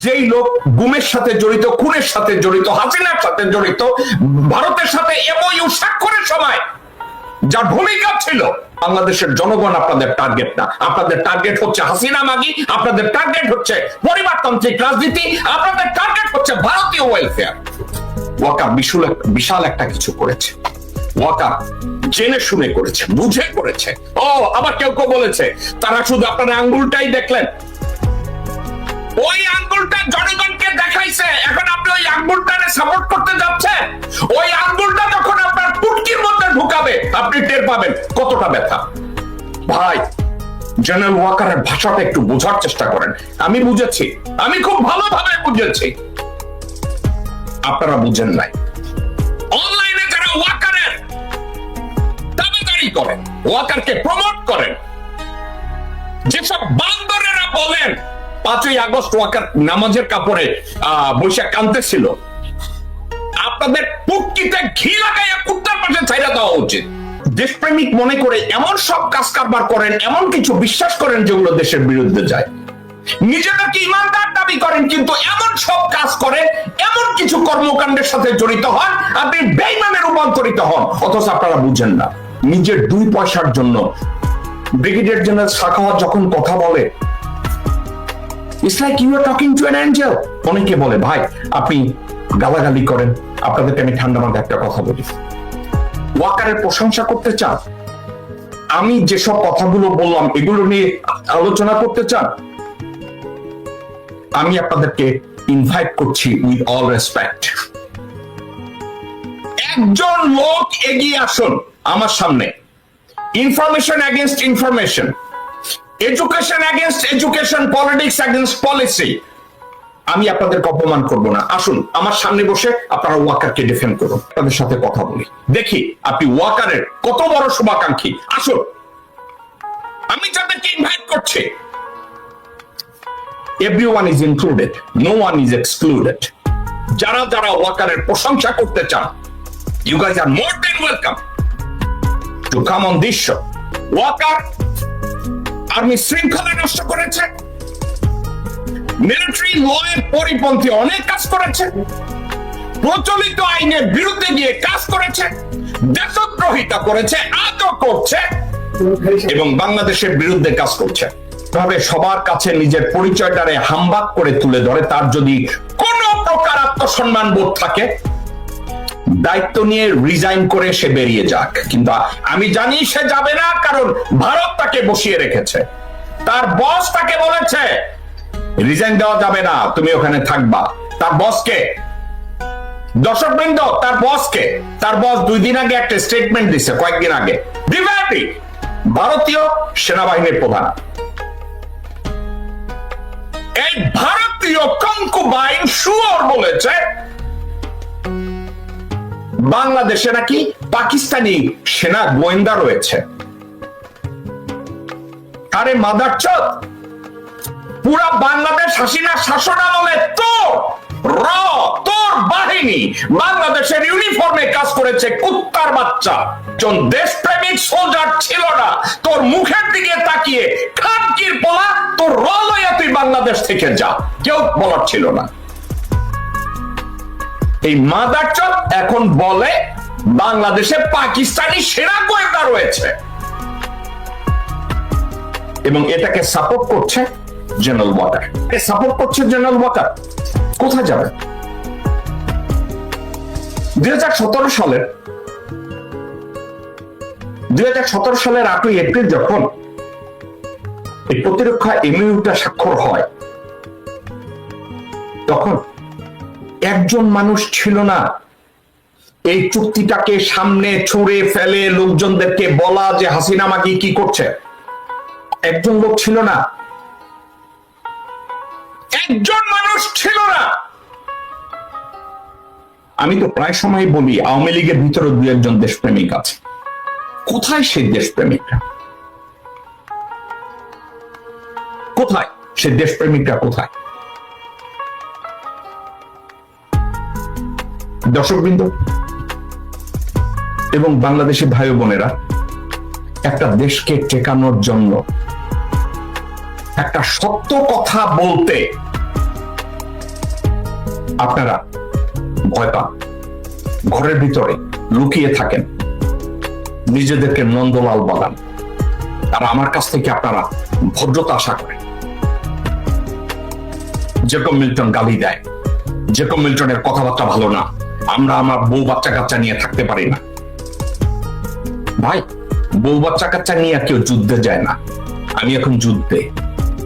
যেই লোক গুমের সাথে জড়িত, খুনের সাথে জড়িত, হাসিনার সাথে জড়িত, ভারতের সাথে এমইউ স্বাক্ষরের সময় যার ভূমিকা ছিল বাংলাদেশের জনগণ আপনাদের টার্গেট না। আপনাদের টার্গেট হচ্ছে হাসিনা মাগি, আপনাদের টার্গেট হচ্ছে পরিবারতান্ত্রিক রাজনীতি, আপনাদের টার্গেট হচ্ছে ভারতীয় ওয়েলফেয়ার ওয়াকার বিশাল বিশাল একটা কিছু করেছে। ওয়াকার জেনে শুনে করেছে, বুঝে করেছে। ও, আবার কেউ কেউ বলেছে, তারা শুধু আপনার আঙ্গুলটাই দেখলেন। ওই আঙ্গুলটা জনগণকে দেখাইছে। এখন আপনি ওই আঙ্গুলটারে সাপোর্ট করতে ওই আঙ্গুলটা যখন আপনার পুটকির মধ্যে ঢুকাবে। আপনি টের পাবেন কতটা ব্যথা। ভাই জেনারেল ওয়াকারের ভাষাটা একটু বোঝার চেষ্টা করেন। আমি বুঝেছি। আমি খুব ভালোভাবে বুঝেছি। আপনারা বুঝেন নাই। অনলাইনে যারা ওয়াকারের দাবিদারি করেন ওয়াকারকে প্রমোট করেন, যেসব বান্দরেরা বলেন পাঁচই আগস্ট ওয়াকার নামাজের কাপড়ে বৈশাখ কানতে ছিল আপনাদের পুটকিতে ঘি লাগাইয়া কুত্তার পাশে ছাইরা দেওয়া উচিত। দেশপ্রেমিক মনে করে এমন সব কাজ কারবার করেন, এমন কিছু বিশ্বাস করেন যেগুলো দেশের বিরুদ্ধে যায়। নিজেদেরকে ইমানদার দাবি করেন, কিন্তু এমন সব কাজ এমন কিছু কর্মকাণ্ডের সাথে জড়িত হন, আপনি বেইমানে রূপান্তরিত হন। অথচ আপনারা বুঝেন না, নিজের দুই পয়সার জন্য ব্রিগেডিয়ার জেনারেল যখন কথা বলে it's like you are talking to an angel অনেকে বলে, ভাই, আপনি গালাগালি করেন। আপনাদেরকে আমি ঠান্ডা মাথায় একটা কথা বলি। ওয়াকারের প্রশংসা করতে চান? আমি যেসব কথাগুলো বললাম, এগুলো নিয়ে আলোচনা করতে চান? আমি আপনাদেরকে ইনভাইট করছি উইথ অল রেসপেক্ট একজন লোক এগিয়ে আসুন আমার সামনে। Information against information education against education politics against policy আমি আপনাদেরকে অপমান করব না। আসুন, আমার সামনে বসে আপনারা ওয়াকারকে ডিফেন্ড করুন। আপনাদের সাথে কথা বলি। দেখি, আপনি ওয়াকারের কত বড় শুভাকাঙ্ক্ষী। আসুন। আমি যাদেরকে ইনভাইট করছি। Everyone is included no one is excluded যারা যারা ওয়াকারের প্রশংসা করতে চান you guys are more than welcome to come on this show Waker army শৃঙ্খলা নষ্ট করেছে। মিলিটারি ল এর পরিপন্থী অনেক কাজ করেছে। প্রচলিত আইনের বিরুদ্ধে গিয়ে কাজ করেছে। দেশদ্রোহিতা করেছে আজও করছে এবং বাংলাদেশের বিরুদ্ধে কাজ করছে। তবে সবার কাছে নিজের পরিচয়টারে হামবাক করে তুলে ধরে, তার যদি কোনো প্রকার আত্মসম্মান বোধ থাকে দায়িত্ব নিয়ে রিজাইন করে সে বেরিয়ে যাক। কিন্তু আমি জানি সে যাবে না, কারণ ভারত তাকে বসিয়ে রেখেছে। তার বস তাকে বলেছে রিজাইন দেওয়া যাবে না, তুমি ওখানে থাকবা। তার বসকে দর্শক বৃন্দ, তার বসকে তার বস দুই দিন আগে একটা স্টেটমেন্ট দিছে, কয়েকদিন আগে। দিবাটি ভারতীয় সেনাবাহিনীর প্রধান। এই ভারতীয় কঙ্কুবাইন সুয়র বলেছে বাংলাদেশে নাকি পাকিস্তানি সেনা গোয়েন্দা রয়েছে? আরে মাদার চোদ, পুরা বাংলাদেশ হাসিনা শাসন আমলে তোর, র, তোর বাহিনী বাংলাদেশের ইউনিফর্মে কাজ করেছে কুত্তার বাচ্চা। জন দেশপ্রেমিক সোলজার ছিল না, তোর মুখের দিকে তাকিয়ে খানকির পোলা, তোর র তুই বাংলাদেশ থেকে যা। কেউ বলার ছিল না। এই মাদার চোদ এখন বলে বাংলাদেশে পাকিস্তানি সেনা গোয়েন্দা রয়েছে। এবং এটাকে সাপোর্ট করছে জেনারেল ওয়াকার সাপোর্ট করছে জেনারেল ওয়াকার কোথায় যাবে? দুই হাজার সতেরো সালের দুই হাজার সতেরো সালের আটই এপ্রিল যখন এই প্রতিরক্ষা এমইউটা স্বাক্ষর হয়, তখন একজন মানুষ ছিল না। এই চুক্তিটাকে সামনে ছুঁড়ে ফেলে লোকজনদেরকে বলা যে হাসিনা মাগি কি করছে। একজন লোক ছিল না। একজন মানুষ ছিল না। আমি তো প্রায় সময় বলি, আওয়ামী লীগের ভিতরে দু একজন দেশপ্রেমিক আছে। কোথায় সেই দেশপ্রেমিকরা কোথায়? সে দেশপ্রেমিকরা কোথায়? দর্শকবৃন্দ এবং বাংলাদেশি ভাই বোনেরা, একটা দেশকে টেকানোর জন্য একটা সত্য কথা বলতে আপনারা ভয় পান। ঘরের ভিতরে লুকিয়ে থাকেন। নিজেদেরকে নন্দলাল বানান। আর আমার কাছ থেকে আপনারা ভদ্রতা আশা করেন জেকব মিল্টন গালি দেয় জেকব মিল্টনের কথাবার্তা ভালো না। আমরা আমার বউ বাচ্চা কাচ্চা নিয়ে থাকতে পারি না। ভাই, বউ বাচ্চা কাচ্চা নিয়ে কেউ যুদ্ধে যায় না। আমি এখন যুদ্ধে।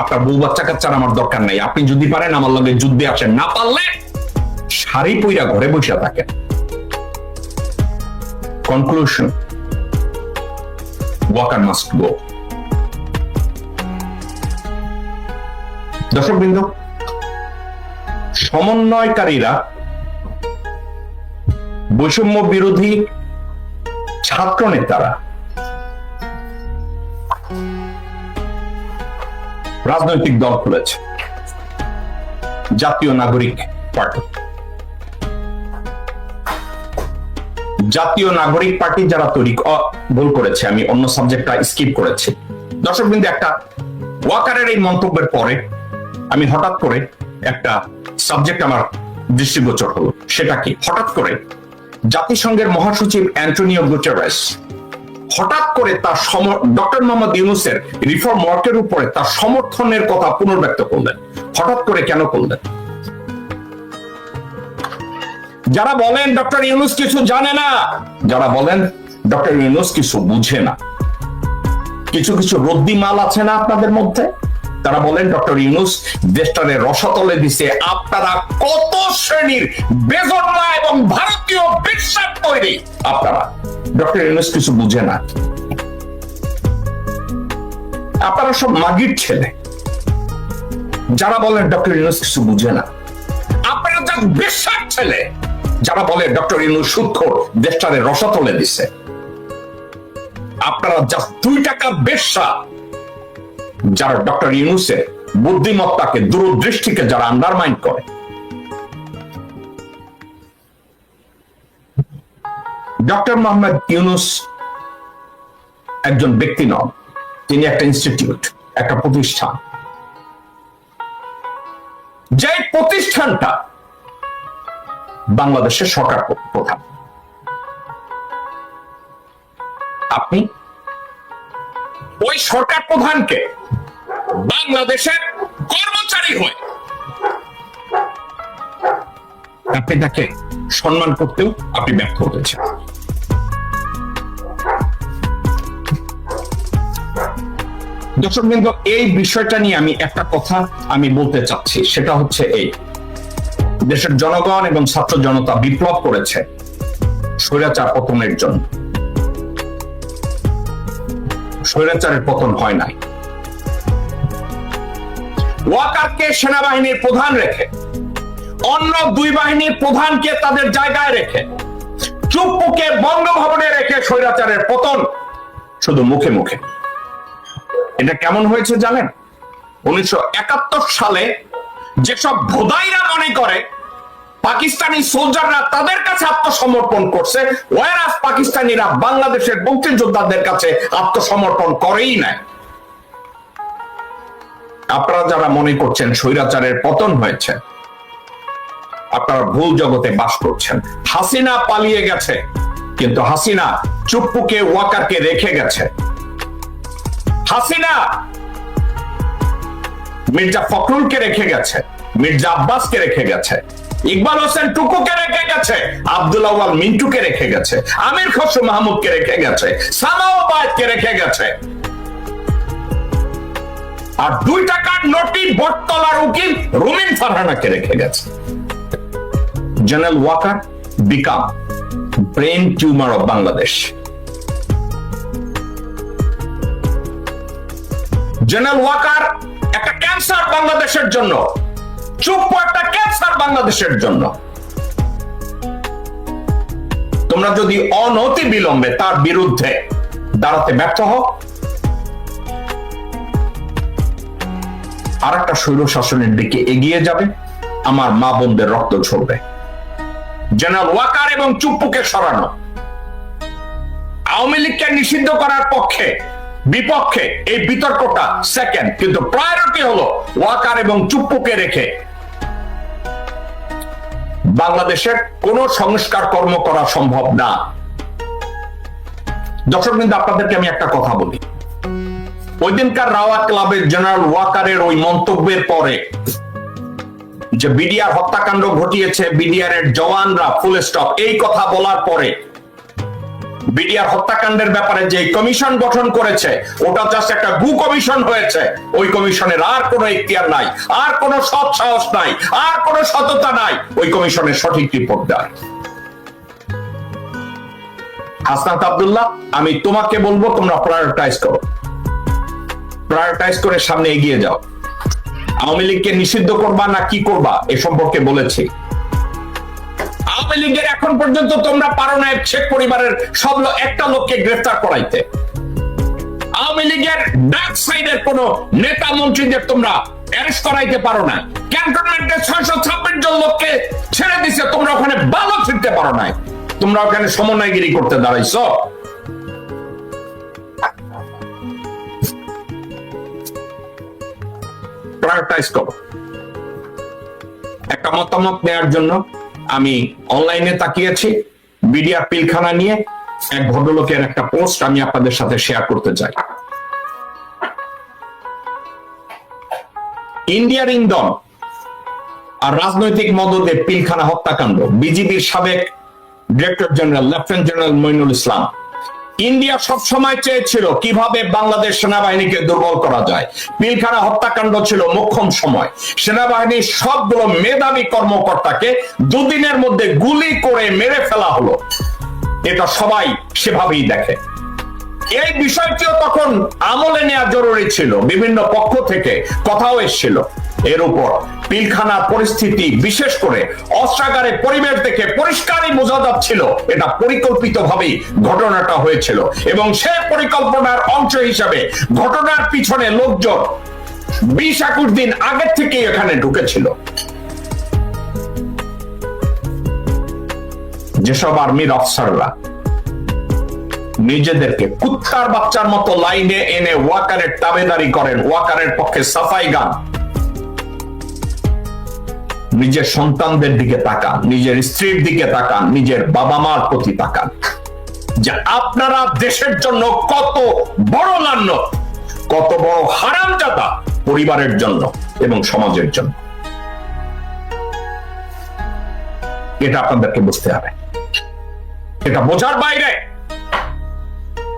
আপনার বউ বাচ্চা কাচ্চার আমার দরকার নাই। আপনি যদি পারেন আমার লগে যুদ্ধে আসেন। না পারলে শাড়ি পইরা ঘরে বসে থাকেন। কনক্লুশন ওয়াকার মাস্ট গো দর্শক বিন্দু সমন্বয়কারীরা বৈষম্য বিরোধী ছাত্র নেতারা রাজনৈতিক দল খুলেছে। জাতীয় নাগরিক পার্টি। জাতীয় নাগরিক পার্টি যারা তৈরি ভুল করেছে, আমি অন্য সাবজেক্টটা স্কিপ করেছি। দর্শক বিন্দু, একটা ওয়াকারের এই মন্তব্যের পরে আমি হঠাৎ করে একটা সাবজেক্ট আমার দৃষ্টিগোচর হলো। সেটা কি? হঠাৎ করে জাতিসংঘের মহাসচিব অ্যান্টনিও গুটেরেস। হঠাৎ করে তার ডক্টর মোহাম্মদ ইউনুসের রিফর্ম ওয়ার্কের উপরে তার সমর্থনের কথা পুনর্ব্যক্ত করলেন। হঠাৎ করে কেন করলেন? যারা বলেন ডক্টর ইউনুস কিছু জানে না, যারা বলেন ডক্টর ইউনুস কিছু বুঝে না। কিছু কিছু রদ্দি মাল আছে না আপনাদের মধ্যে? তারা বলেন, ডক্টর ইউনুস দেশটারে রসাতলে দিছে আপনারা কত শ্রেণির বেজন্মা এবং ভারতীয় বিশ্বাস তৈরি? আপনারা। ডক্টর ইউনুস কিছু বুঝে না। আপনারা সব মাগির ছেলে। যারা বলেন, ডক্টর ইউনুস কিছু বুঝে না। আপনারা যা বিশ্বাস ছেলে, যারা বলে ডক্টর ইউনুস সুৎখোর দেশটারে রসাতলে দিছে। আপনারা জাস্ট দুই টাকা বেশ্যা যারা ডক্টর ইউনুসের বুদ্ধিমত্তাকে দূরদৃষ্টিকে যারা আন্ডারমাইন করে। ডক্টর মোহাম্মদ ইউনুস একজন ব্যক্তি নন, তিনি একটা ইনস্টিটিউট একটা প্রতিষ্ঠান। যে প্রতিষ্ঠানটা বাংলাদেশের সরকার প্রধান। আপনি ওই সরকার প্রধানকে বাংলাদেশের কর্মচারী হয়ে। আপনি তাকে সম্মান করতেও আপনি ব্যর্থ হতেছেন দর্শক বৃন্দ, এই বিষয়টা নিয়ে আমি একটা কথা আমি বলতে চাচ্ছি, সেটা হচ্ছে এই। দেশের জনগণ এবং ছাত্র জনতা বিপ্লব করেছে স্বৈরাচার পতনের জন্য। স্বৈরাচারের পতন হয় নাই। ওয়াকারকে সেনাবাহিনীর প্রধান রেখে, অন্য দুই বাহিনীর প্রধানকে তাদের জায়গায় রেখে, চুপ্পুকে বঙ্গভবনে রেখে স্বৈরাচারের পতন শুধু মুখে মুখে। এটা কেমন হয়েছে জানেন? উনিশশো একাত্তর সালে যেসব ভোদাইরা মনে করে, পাকিস্তানি সোলজাররা তাদের কাছে আত্মসমর্পণ করছে ওয়ারাস পাকিস্তানিরা বাংলাদেশের মুক্তিযোদ্ধাদের কাছে আত্মসমর্পণ করেই নাই। আপনারা যারা মনে করছেন স্বৈরাচারের পতন হয়েছে, আপনারা ভুল জগতে বাস করছেন। হাসিনা পালিয়ে গেছে, কিন্তু হাসিনা চুপ্পুকে, ওয়াকারকে রেখে গেছে। হাসিনা মির্জা ফখরুলকে রেখে গেছে, মির্জা আব্বাসকে রেখে গেছে, ইকবাল হোসেন টুকুকে রেখে গেছে, আব্দুল আওয়াল মিন্টুকে রেখে গেছে, আমির খসরু মাহমুদকে রেখে গেছে সামাওয়াবাদকে রেখে গেছে। আর দুই টাকার নোটি বটতলার উকিল রুমিন ফারহানাকে রেখে গেছে। General Waker become brain tumour of Bangladesh general Waker একটা ক্যান্সার বাংলাদেশের জন্য। চুপ একটা ক্যান্সার বাংলাদেশের জন্য। তোমরা যদি অনতি বিলম্বে তার বিরুদ্ধে দাঁড়াতে ব্যর্থ হও আর একটা স্বৈর শাসনের দিকে এগিয়ে যাবে, আমার মা বোনদের রক্ত ঝরবে। জেনারেল ওয়াকার এবং চুপ্পুকে সরানো। আওয়ামী লীগকে নিষিদ্ধ করার পক্ষে, বিপক্ষে এই বিতর্কটা সেকেন্ড কিন্তু প্রায়োরিটি হলো ওয়াকার এবং চুপ্পুকে রেখে। বাংলাদেশের কোনো সংস্কার কর্ম করা সম্ভব না। দর্শক কিন্তু আপনাদেরকে আমি একটা কথা বলি। ওই দিনকার রাওয়া ক্লাবের জেনারেল ওয়াকারের ওই মন্তব্যের পরে যে বিডিআর হত্যাকাণ্ড ঘটিয়েছে বিডিআর এর জওয়ানরা ফুল স্টপ এই কথা বলার পরে বিডিআর হত্যাকাণ্ডের ব্যাপারে যে কমিশন গঠন করেছে, ওটা জাস্ট একটা গু কমিশন হয়েছে। ওই কমিশনের আর কোনো ইখতিয়ার নাই, আর কোনো সৎ সাহস নাই, আর কোনো সততা নাই। ওই কমিশনের সঠিক রিপোর্ট দেয়। হাসনাত আব্দুল্লাহ, আমি তোমাকে বলব, তোমরা প্রায়োরিটাইজ করো। প্রায়োরিটাইজ করে সামনে এগিয়ে যাও। আওয়ামী লীগকে নিষিদ্ধ করবা না কি করবা এ সম্পর্কে বলেছি। আওয়ামী লীগের এখন পর্যন্ত তোমরা পারো না শেখ পরিবারের সব একটা লোককে গ্রেফতার করাইতে। আওয়ামী লীগের ডাক সাইডের কোন নেতা মন্ত্রীদের তোমরা অ্যারেস্ট করাইতে পারো না। ক্যান্টনমেন্টের ছয়শো ছাব্বিশ জন লোককে ছেড়ে দিছে, তোমরা ওখানে ভালো ফিরতে পারো না তোমরা ওখানে সমন্বয়গিরি করতে দাঁড়াইছো। প্রায়োরিটাইজ করো। একটা মতামত নেওয়ার জন্য আমি অনলাইনে তাকিয়েছি বিডিআর পিলখানা নিয়ে এক ভদ্রলোকের একটা পোস্ট আমি আপনাদের সাথে শেয়ার করতে চাই। ইন্ডিয়ার ইন্ধন আর রাজনৈতিক মদদে পিলখানা হত্যাকাণ্ড, বিজিবির সাবেক director general lieutenant general Moinul Islam. India সব সময় চেয়েছিল কীভাবে বাংলাদেশ সেনাবাহিনীকে দুর্বল করা যায়। পিলখানা হত্যাকাণ্ড ছিল মোক্ষম সময়। সেনাবাহিনীর সবগুলো মেধাবী কর্মকর্তাকে দুদিনের মধ্যে গুলি করে মেরে ফেলা হলো। এটা সবাই সেভাবেই দেখে। এই বিষয়টিও তখন আমলে নেওয়া জরুরি ছিল। বিভিন্ন পক্ষ থেকে কথাও এসেছিল। এর উপর পিলখানার পরিস্থিতি বিশেষ করে অস্ত্রাগারে পরিবেশ দেখে পরিষ্কারই বোঝা যাচ্ছিল এটা পরিকল্পিত ভাবেই ঘটনাটা হয়েছিল। এবং সে পরিকল্পনার অংশ হিসাবে ঘটনার পিছনে লোকজন বিশ একুশ দিন আগের থেকেই এখানে ঢুকেছিল। যেসব আর্মির অফিসাররা নিজেদেরকে কুত্তার বাচ্চার মতো লাইনে এনে ওয়াকারের তাবেদারি করেন, ওয়াকারের পক্ষে সাফাই গান নিজের সন্তানদের দিকে তাকান, নিজের স্ত্রীর দিকে তাকান, নিজের বাবা মার প্রতি তাকান। যে আপনারা দেশের জন্য কত বড় লান্ন কত বড় হারামজাদা পরিবারের জন্য এবং সমাজের জন্য। এটা আপনাদেরকে বুঝতে হবে। এটা বোঝার বাইরে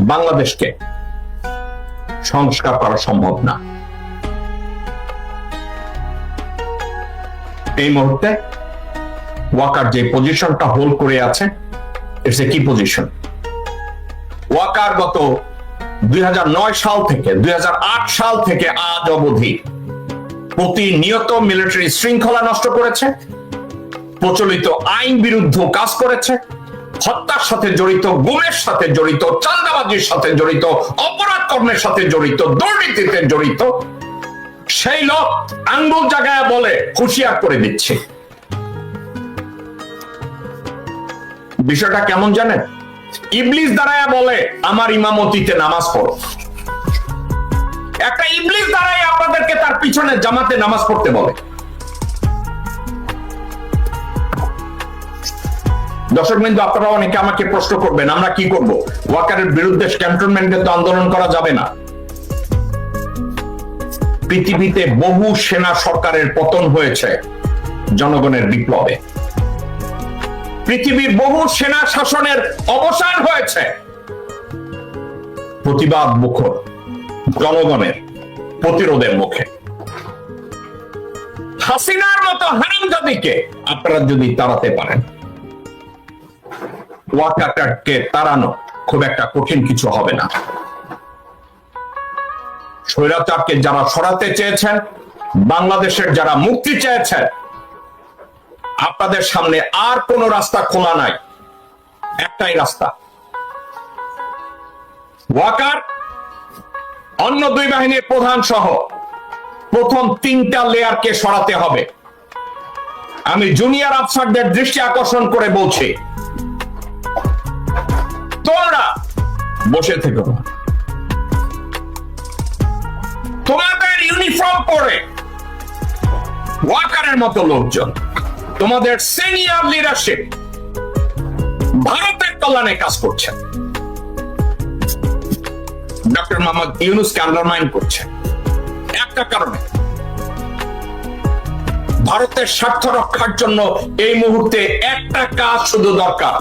বাংলাদেশকে সংস্কার করা সম্ভব না। এই মুহূর্তে ওয়াকার যে পজিশনটা হোল্ড করে আছে ইটস এ কি পজিশন? ওয়াকার গত দুই সাল থেকে, দুই সাল থেকে আজ অবধি প্রতিনিয়ত মিলিটারি শৃঙ্খলা নষ্ট করেছে, প্রচলিত আইন বিরুদ্ধ কাজ করেছে, হত্যার সাথে জড়িত, গুমের সাথে জড়িত চান্দাবাজির সাথে জড়িত, অপরাধ কর্মের সাথে জড়িত, দুর্নীতিতে জড়িত সেই লোক আঙ্গুল জাগায় বলে হুঁশিয়ার করে দিচ্ছে। বিষয়টা কেমন জানেন? ইবলিস দাঁড়ায় বলে, আমার ইমামতিতে নামাজ পড়ো। একটা ইবলিস দাঁড়ায় আপনাদেরকে তার পিছনে জামাতে নামাজ পড়তে বলে। দর্শক বিন্দু, আপনারা অনেকে আমাকে প্রশ্ন করবেন, আমরা কি করব? ওয়াকারের বিরুদ্ধে ক্যান্টনমেন্টে তো আন্দোলন করা যাবে না। পৃথিবীতে বহু সেনা সরকারের পতন হয়েছে জনগণের বিপ্লবে। পৃথিবীর বহু সেনা শাসনের অবসান হয়েছে। প্রতিবাদ মুখর, জনগণের প্রতিরোধের মুখে। হাসিনার মতো হারামজাদিকে আপনারা যদি তাড়াতে পারেন ওয়াকারকে তাড়ানো খুব একটা কঠিন কিছু হবে না। স্বৈরাচারকে যারা সরাতে চেয়েছেন, বাংলাদেশের যারা মুক্তি চেয়েছেন, আপনাদের সামনে আর কোনো রাস্তা খোলা নাই। একটাই রাস্তা। ওয়াকার, অন্য দুই বাহিনীর প্রধান সহ প্রথম তিনটা লেয়ারকে সরাতে হবে। আমি জুনিয়র আফসারদের দৃষ্টি আকর্ষণ করে বলছি, তোমরা বসে থেকো। না। তোমাদের ইউনিফর্ম পরে ওয়াকারের মতো লোকজন, তোমাদের সিনিয়র লিডারশিপ ভারতের কল্যাণে কাজ করছে। ডক্টর মোহাম্মদ ইউনুসকে আন্ডারমাইন করছে। একটা কারণে, ভারতের স্বার্থ রক্ষার জন্য এই মুহূর্তে একটা কাজ শুধু দরকার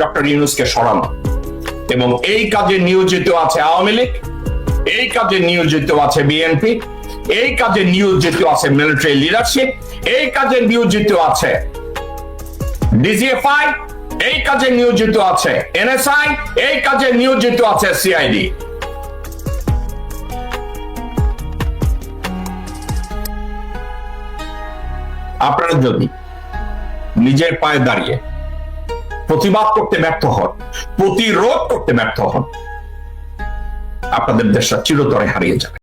ডক্টর ইউনুসকে সরানো। এবং এই কাজে নিয়োজিত আছে আওয়ামী লীগ এই কাজে নিয়োজিত আছে বিএনপি, এই কাজে নিয়োজিত আছে মিলিটারি লিডারশিপ এই কাজে নিয়োজিত আছে ডিজিএফআই এই কাজে নিয়োজিত আছে এনএসআই এই কাজে নিয়োজিত আছে সিআইডি আপনারা যদি নিজের পায়ে দাঁড়িয়ে প্রতিবাদ করতে ব্যর্থ হন, প্রতিরোধ করতে ব্যর্থ হন আপনাদের দেশটা চিরতরে হারিয়ে যাবে।